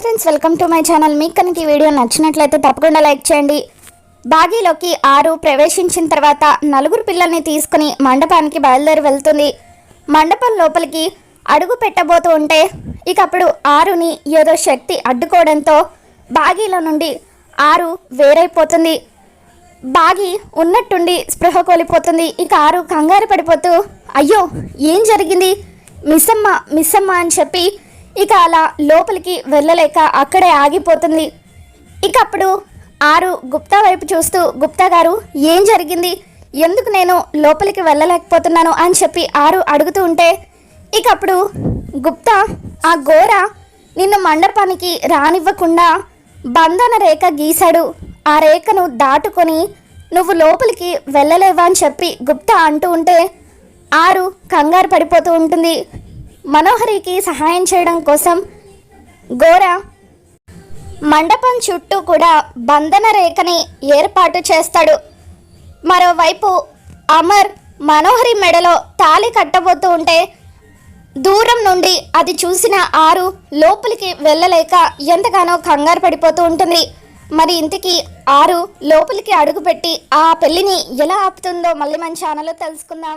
Friends welcome to my channel మీకు కనుక ఈ వీడియో నచ్చినట్లయితే తప్పకుండా లైక్ చేయండి. బాగీలోకి ఆరు ప్రవేశించిన తర్వాత నలుగురు పిల్లల్ని తీసుకుని మండపానికి బయలుదేరి వెళ్తుంది. మండపం లోపలికి అడుగు పెట్టబోతూ ఉంటే ఇక అప్పుడు ఆరుని ఏదో శక్తి అడ్డుకోవడంతో బాగీలో నుండి ఆరు వేరైపోతుంది. బాగి ఉన్నట్టుండి స్పృహ కోల్పోతుంది. ఇక ఆరు కంగారు పడిపోతూ అయ్యో ఏం జరిగింది? మిస్సమ్మ మిస్సమ్మ అని చెప్పి ఇక అలా లోపలికి వెళ్ళలేక అక్కడే ఆగిపోతుంది. ఇక అప్పుడు ఆరు గుప్తా వైపు చూస్తూ గుప్తా గారు ఏం జరిగింది? ఎందుకు నేను లోపలికి వెళ్ళలేకపోతున్నాను? అని చెప్పి ఆరు అడుగుతూ ఉంటే ఇక అప్పుడు గుప్తా ఆ గోర నిన్ను మండపానికి రానివ్వకుండా బంధన రేఖ గీశాడు. ఆ రేఖను దాటుకొని నువ్వు లోపలికి వెళ్ళలేవా? అని చెప్పి గుప్తా అంటూ ఉంటే ఆరు కంగారు పడిపోతూ ఉంటుంది. మనోహరికి సహాయం చేయడం కోసం గోర మండపం చుట్టూ కూడా బంధన రేఖని ఏర్పాటు చేస్తాడు. మరోవైపు అమర్ మనోహరి మెడలో తాళి కట్టబోతూ ఉంటే దూరం నుండి అది చూసిన ఆరు లోపలికి వెళ్ళలేక ఎంతగానో కంగారు పడిపోతూ ఉంటుంది. మరి ఇంతకీ ఆరు లోపలికి అడుగుపెట్టి ఆ పెళ్ళిని ఎలా ఆపుతుందో మళ్ళీ మన ఛానల్లో తెలుసుకుందాం.